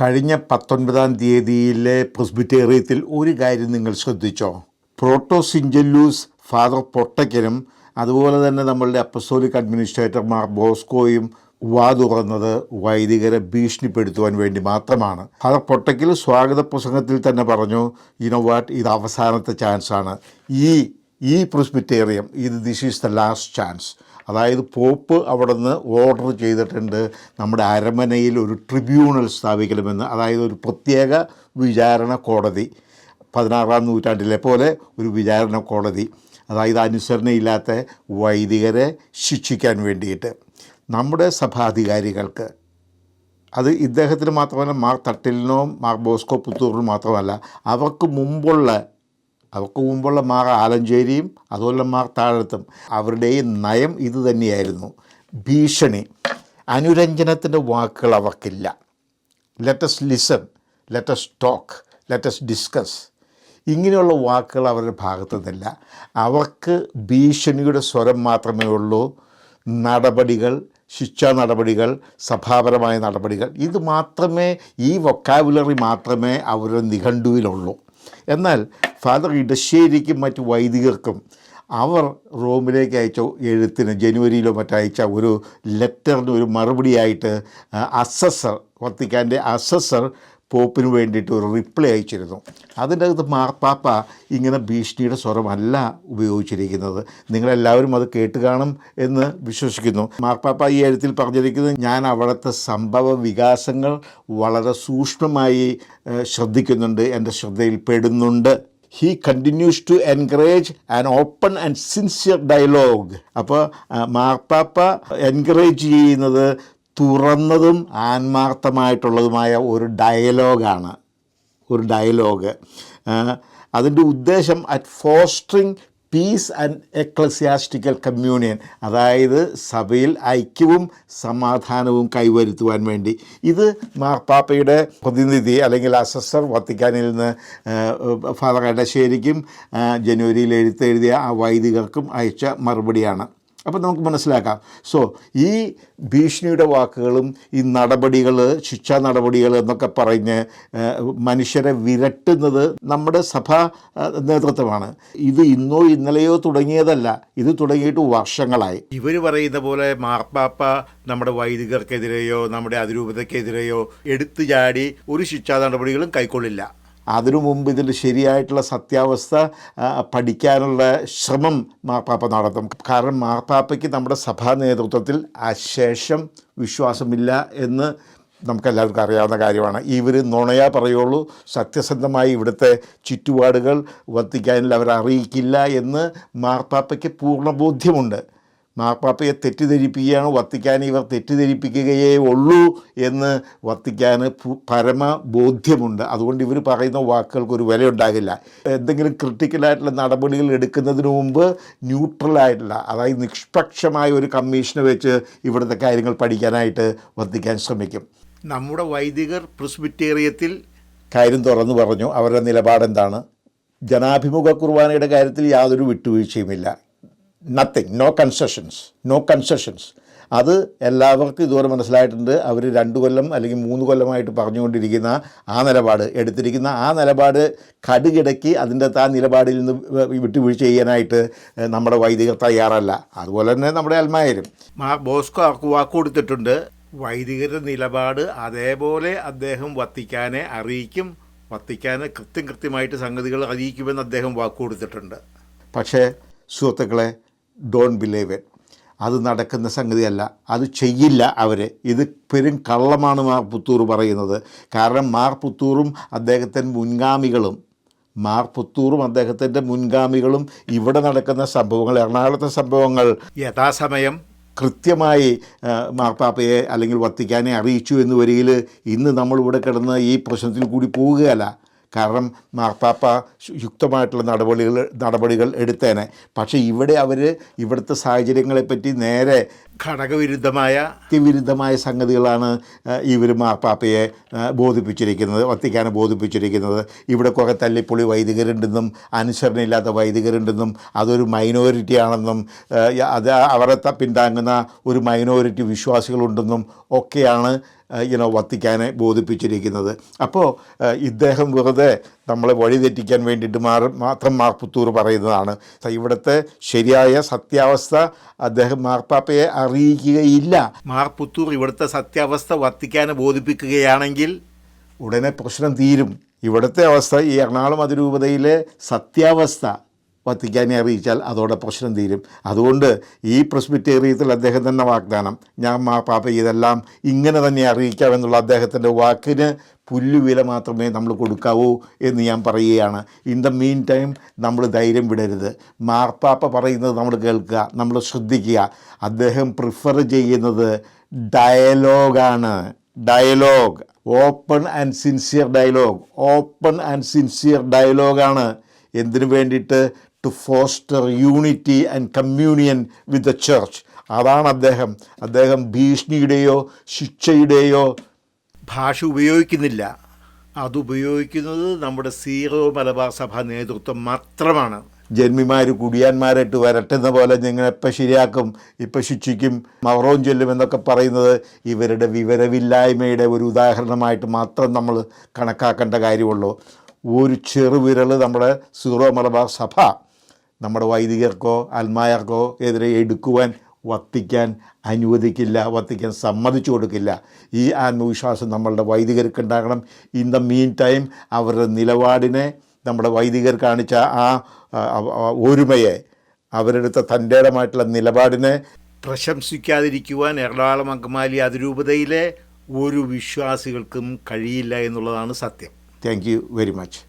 കഴിഞ്ഞ പത്തൊൻപതാം തീയതിയിലെ പ്രസ്ബിറ്റേറിയത്തിൽ ഒരു കാര്യം നിങ്ങൾ ശ്രദ്ധിച്ചോ? പ്രോട്ടോ സിഞ്ചല്ലൂസ് ഫാദർ പൊട്ടയ്ക്കനും അതുപോലെ തന്നെ നമ്മളുടെ അപ്പസോലിക് അഡ്മിനിസ്ട്രേറ്റർമാർ ബോസ്കോയും വാ തുറന്നത് വൈദികരെ ഭീഷണിപ്പെടുത്തുവാൻ വേണ്ടി മാത്രമാണ്. ഫാദർ പൊട്ടയ്ക്കൽ സ്വാഗത പ്രസംഗത്തിൽ തന്നെ പറഞ്ഞു യുനോ വാട്ട് ഇത് അവസാനത്തെ ചാൻസാണ് ഈ ഈ പ്രസ്ബിറ്റേറിയം ഇത് this is the last chance അതായത് പോപ്പ് അവിടെ നിന്ന് ഓർഡർ ചെയ്തിട്ടുണ്ട്. നമ്മുടെ അരമനയിൽ ഒരു ട്രിബ്യൂണൽ സ്ഥാപിക്കണമെന്ന്. അതായത് ഒരു പ്രത്യേക വിചാരണ കോടതി. പതിനാറാം നൂറ്റാണ്ടിലെ പോലെ ഒരു വിചാരണ കോടതി. അതായത് അനുസരണയില്ലാത്ത വൈദികരെ ശിക്ഷിക്കാൻ വേണ്ടിയിട്ട്. നമ്മുടെ സഭാധികാരികൾക്ക് അത് ഇദ്ദേഹത്തിന് മാത്രമല്ല മാർ തട്ടിലിനോ മാർ ബോസ്കോ പുത്തൂറിനും മാത്രമല്ല അവർക്ക് മുമ്പുള്ള അവർക്ക് മുമ്പുള്ള മാർ ആലഞ്ചേരിയും അതുപോലെ മാർ താഴത്തും. അവരുടെയും നയം ഇത് തന്നെയായിരുന്നു. ഭീഷണി. അനുരഞ്ജനത്തിന്റെ വാക്കുകൾ അവർക്കില്ല. Let's listen let's talk let's discuss ഇങ്ങനെയുള്ള വാക്കുകൾ അവരുടെ ഭാഗത്തു നിന്നില്ല. അവർക്ക് ഭീഷണിയുടെ സ്വരം മാത്രമേ ഉള്ളൂ. നടപടികൾ ശിക്ഷാ നടപടികൾ സഭാപരമായ നടപടികൾ. ഇത് മാത്രമേ ഈ വൊക്കാബുലറി മാത്രമേ അവരുടെ നിഘണ്ടുവിലുള്ളൂ. എന്നാൽ ഫാദർ ഇടശ്ശേരിക്കും മറ്റ് വൈദികർക്കും അവർ റോമിലേക്ക് അയച്ച എഴുത്തിന് ജനുവരിയിലോ മറ്റയച്ച ഒരു ലെറ്ററിന് ഒരു മറുപടിയായിട്ട് അസസർ വത്തിക്കാന്റെ അസസർ പോപ്പിന് വേണ്ടിയിട്ട് ഒരു റിപ്ലൈ അയച്ചിരുന്നു. അതിന്റെ അകത്ത് മാർപ്പാപ്പ ഇങ്ങനെ ഭീഷണിയുടെ സ്വരമല്ല ഉപയോഗിച്ചിരിക്കുന്നത്. നിങ്ങളെല്ലാവരും അത് കേട്ട് കാണും എന്ന് വിശ്വസിക്കുന്നു. മാർപ്പാപ്പ ഈ എഴുത്തിൽ പറഞ്ഞിരിക്കുന്നത് ഞാൻ അവിടുത്തെ സംഭവ വികാസങ്ങൾ വളരെ സൂക്ഷ്മമായി ശ്രദ്ധിക്കുന്നുണ്ട് എന്റെ ശ്രദ്ധയിൽ പെടുന്നുണ്ട്. He continues to encourage and open and sincere dialogue അപ്പോൾ മാർപ്പാപ്പ എൻകറേജ് ചെയ്യുന്നത് തുറന്നതും ആത്മാർത്ഥമായിട്ടുള്ളതുമായ ഒരു ഡയലോഗാണ് ഒരു ഡയലോഗ്. അതിന്റെ ഉദ്ദേശം at fostering peace and ecclesiastical communion അതായത് സഭയിൽ ഐക്യവും സമാധാനവും കൈവരുത്തുവാൻ വേണ്ടി. ഇത് മാർപ്പാപ്പയുടെ പ്രതിനിധി അല്ലെങ്കിൽ അസസർ വത്തിക്കാനിൽ നിന്ന് ഫാദർ എടശ്ശേരിക്കും ആ, ജനുവരിയിൽ എഴുത്തെഴുതിയ ആ വൈദികർക്കും അയച്ച മറുപടിയാണ്. അപ്പം നമുക്ക് മനസ്സിലാക്കാം. സോ ഈ ഭീഷണിയുടെ വാക്കുകളും ഈ നടപടികൾ ശിക്ഷാ നടപടികൾ എന്നൊക്കെ പറഞ്ഞ് മനുഷ്യരെ വിരട്ടുന്നത് നമ്മുടെ സഭാ നേതൃത്വമാണ്. ഇത് ഇന്നോ ഇന്നലെയോ തുടങ്ങിയതല്ല. ഇത് തുടങ്ങിയിട്ട് വർഷങ്ങളായി. ഇവർ പറയുന്ന പോലെ മാർപ്പാപ്പ നമ്മുടെ വൈദികർക്കെതിരെയോ നമ്മുടെ അതിരൂപതയ്ക്കെതിരെയോ എടുത്തു ചാടി ഒരു ശിക്ഷാ നടപടികളും കൈക്കൊള്ളില്ല. അതിനു മുമ്പ് ഇതിന്റെ ശരിയായിട്ടുള്ള സത്യാവസ്ഥ പഠിക്കാനുള്ള ശ്രമം മാർപ്പാപ്പ നടത്തും. കാരണം മാർപ്പാപ്പയ്ക്ക് നമ്മുടെ സഭാ നേതൃത്വത്തിൽ അശേഷം വിശ്വാസമില്ല എന്ന് നമുക്കെല്ലാവർക്കും അറിയാവുന്ന കാര്യമാണ്. ഇവർ നുണയാ പറയുള്ളൂ സത്യസന്ധമായി ഇവിടുത്തെ ചുറ്റുപാടുകൾ വത്തിക്കാനിൽ അവർ അറിയിക്കില്ല എന്ന് മാർപ്പാപ്പയ്ക്ക് പൂർണ ബോധ്യമുണ്ട്. മാർപ്പാപ്പയെ തെറ്റിദ്ധരിപ്പിക്കുകയാണ് വത്തിക്കാൻ ഇവർ തെറ്റിദ്ധരിപ്പിക്കുകയേ ഉള്ളൂ എന്ന് വത്തിക്കാൻ പരമബോധ്യമുണ്ട്. പരമ ബോധ്യമുണ്ട് അതുകൊണ്ട് ഇവർ പറയുന്ന വാക്കുകൾക്ക് ഒരു വിലയുണ്ടാകില്ല. എന്തെങ്കിലും ക്രിട്ടിക്കലായിട്ടുള്ള നടപടികൾ എടുക്കുന്നതിന് മുമ്പ് ന്യൂട്രലായിട്ടുള്ള അതായത് നിഷ്പക്ഷമായ ഒരു കമ്മീഷനെ വെച്ച് ഇവിടുത്തെ കാര്യങ്ങൾ പഠിക്കാനായിട്ട് വത്തിക്കാൻ ശ്രമിക്കും. നമ്മുടെ വൈദികർ പ്രിസ്ബിറ്റേറിയത്തിൽ കാര്യം തുറന്നു പറഞ്ഞു. അവരുടെ നിലപാടെന്താണ്? ജനാഭിമുഖ കുർബാനയുടെ കാര്യത്തിൽ യാതൊരു വിട്ടുവീഴ്ചയുമില്ല. Nothing no concessions no concessions അത് എല്ലാവർക്കും ഇതുവരെ മനസ്സിലായിട്ടുണ്ട്. അവർ രണ്ട് കൊല്ലം അല്ലെങ്കിൽ മൂന്ന് കൊല്ലമായിട്ട് പറഞ്ഞുകൊണ്ടിരിക്കുന്ന ആ നിലപാട് എടുത്തിരിക്കുന്ന ആ നിലപാട് കടുകിടക്കി അതിന്റെ ആ നിലപാടിൽ നിന്ന് വിട്ടുവീഴ്ച ചെയ്യാനായിട്ട് നമ്മുടെ വൈദികർ തയ്യാറല്ല. അതുപോലെ തന്നെ നമ്മുടെ അൽമായരും. മാ ബോസ്കോ ആക്കു വാക്ക് കൊടുത്തിട്ടുണ്ട്. വൈദികരുടെ നിലപാട് അതേപോലെ അദ്ദേഹം വത്തിക്കാനെ അറിയിക്കും. വത്തിക്കാനെ കൃത്യം കൃത്യമായിട്ട് സംഗതികൾ അറിയിക്കുമെന്ന് അദ്ദേഹം വാക്ക് കൊടുത്തിട്ടുണ്ട്. പക്ഷേ സുഹൃത്തുക്കളെ ഡോൺ ബിലീവ് ഇറ്റ് അത് നടക്കുന്ന സംഗതിയല്ല. അത് ചെയ്യില്ല അവർ ഇത് പെരും കള്ളമാണ് മാർ പുത്തൂർ പറയുന്നത്. കാരണം മാർ പുത്തൂറും അദ്ദേഹത്തിന്റെ മുൻഗാമികളും മാർ പുത്തൂറും അദ്ദേഹത്തിന്റെ മുൻഗാമികളും ഇവിടെ നടക്കുന്ന സംഭവങ്ങൾ എറണാകുളത്തെ സംഭവങ്ങൾ യഥാസമയം കൃത്യമായി മാർപ്പാപ്പയെ അല്ലെങ്കിൽ വത്തിക്കാനെ അറിയിച്ചു എന്ന് വരികിൽ ഇന്ന് നമ്മളിവിടെ കിടന്ന് ഈ പ്രശ്നത്തിൽ കൂടി പോവുകയല്ല. കാരണം മാർപ്പാപ്പ യുക്തമായിട്ടുള്ള നടപടികൾ നടപടികൾ എടുത്തേനെ. പക്ഷേ ഇവിടെ അവർ ഇവിടുത്തെ സാഹചര്യങ്ങളെപ്പറ്റി നേരെ ഘടകവിരുദ്ധമായ വിരുദ്ധമായ സംഗതികളാണ് ഇവർ മാർപ്പാപ്പയെ ബോധിപ്പിച്ചിരിക്കുന്നത് വത്തിക്കാനെ ബോധിപ്പിച്ചിരിക്കുന്നത്. ഇവിടെ കുറേ തല്ലിപ്പൊളി വൈദികരുണ്ടെന്നും അനുസരണയില്ലാത്ത വൈദികരുണ്ടെന്നും അതൊരു മൈനോറിറ്റി ആണെന്നും അത് അവരെ പിന്താങ്ങുന്ന ഒരു മൈനോറിറ്റി വിശ്വാസികളുണ്ടെന്നും ഒക്കെയാണ് യുനോ വത്തിക്കാനെ ബോധിപ്പിച്ചിരിക്കുന്നത്. അപ്പോൾ ഇദ്ദേഹം വെറുതെ നമ്മളെ വഴിതെറ്റിക്കാൻ വേണ്ടിയിട്ട് മാർ മാത്രം മാർപ്പുത്തൂർ പറയുന്നതാണ്. ഇവിടുത്തെ ശരിയായ സത്യാവസ്ഥ അദ്ദേഹം മാർപ്പാപ്പയെ അറിയിക്കുകയില്ല. മാർപ്പുത്തൂർ ഇവിടുത്തെ സത്യാവസ്ഥ വത്തിക്കാനെ ബോധിപ്പിക്കുകയാണെങ്കിൽ ഉടനെ പ്രശ്നം തീരും. ഇവിടുത്തെ അവസ്ഥ ഈ എറണാകുളം അതിരൂപതയിലെ സത്യാവസ്ഥ. വത്തിക്കാനെ അറിയിച്ചാൽ അതോടെ പ്രശ്നം തീരും. അതുകൊണ്ട് ഈ പ്രസ്ബിറ്റേറിയത്തിൽ അദ്ദേഹം തന്നെ വാഗ്ദാനം ഞാൻ മാ പാപ്പ ഇതെല്ലാം ഇങ്ങനെ തന്നെ അറിയിക്കാമെന്നുള്ള അദ്ദേഹത്തിന്റെ വാക്കിന് പുല്ലുവില മാത്രമേ നമ്മൾ കൊടുക്കാവൂ എന്ന് ഞാൻ പറയുകയാണ്. ഇൻ ദ മീൻ ടൈം നമ്മൾ ധൈര്യം വിടരുത്. മാർപ്പാപ്പ പറയുന്നത് നമ്മൾ കേൾക്കുക നമ്മൾ ശ്രദ്ധിക്കുക. അദ്ദേഹം പ്രിഫർ ചെയ്യുന്നത് ഡയലോഗാണ് dialogue open and sincere dialogue open and sincere ഡയലോഗാണ് എന്തിനു വേണ്ടിയിട്ട്? To foster unity and communion with the church അതാണ് അദ്ദേഹം. അദ്ദേഹം ഭീഷണിയുടെയോ ശിക്ഷയുടെയോ ഭാഷ ഉപയോഗിക്കുന്നില്ല. അതുപയോഗിക്കുന്നത് നമ്മുടെ സീറോ മലബാർ സഭ നേതൃത്വം മാത്രമാണ്. ജന്മിമാർ കുടിയാന്മാരായിട്ട് വരട്ടുന്ന പോലെ ഞങ്ങൾ എപ്പോൾ ശരിയാക്കും ഇപ്പം ശിക്ഷിക്കും മൗറവും ചൊല്ലും എന്നൊക്കെ പറയുന്നത് ഇവരുടെ വിവരമില്ലായ്മയുടെ ഒരു ഉദാഹരണമായിട്ട് മാത്രം നമ്മൾ കണക്കാക്കേണ്ട കാര്യമുള്ളൂ. ഒരു ചെറുവിരൽ നമ്മുടെ സീറോ മലബാർ സഭ നമ്മുടെ വൈദികർക്കോ അൽമായർക്കോ എതിരെ എടുക്കുവാൻ വത്തിക്കാൻ അനുവദിക്കില്ല വത്തിക്കാൻ സമ്മതിച്ചു കൊടുക്കില്ല. ഈ ആത്മവിശ്വാസം നമ്മളുടെ വൈദികർക്ക് ഉണ്ടാകണം. ഇൻ ദ മീൻ ടൈം അവരുടെ നിലപാടിനെ നമ്മുടെ വൈദികർ കാണിച്ച ആ, ഒരുമയെ അവരെടുത്ത തന്റേടമായിട്ടുള്ള നിലപാടിനെ പ്രശംസിക്കാതിരിക്കുവാൻ എറണാകുളം അങ്കമാലി അതിരൂപതയിലെ ഒരു വിശ്വാസികൾക്കും കഴിയില്ല എന്നുള്ളതാണ് സത്യം. Thank you very much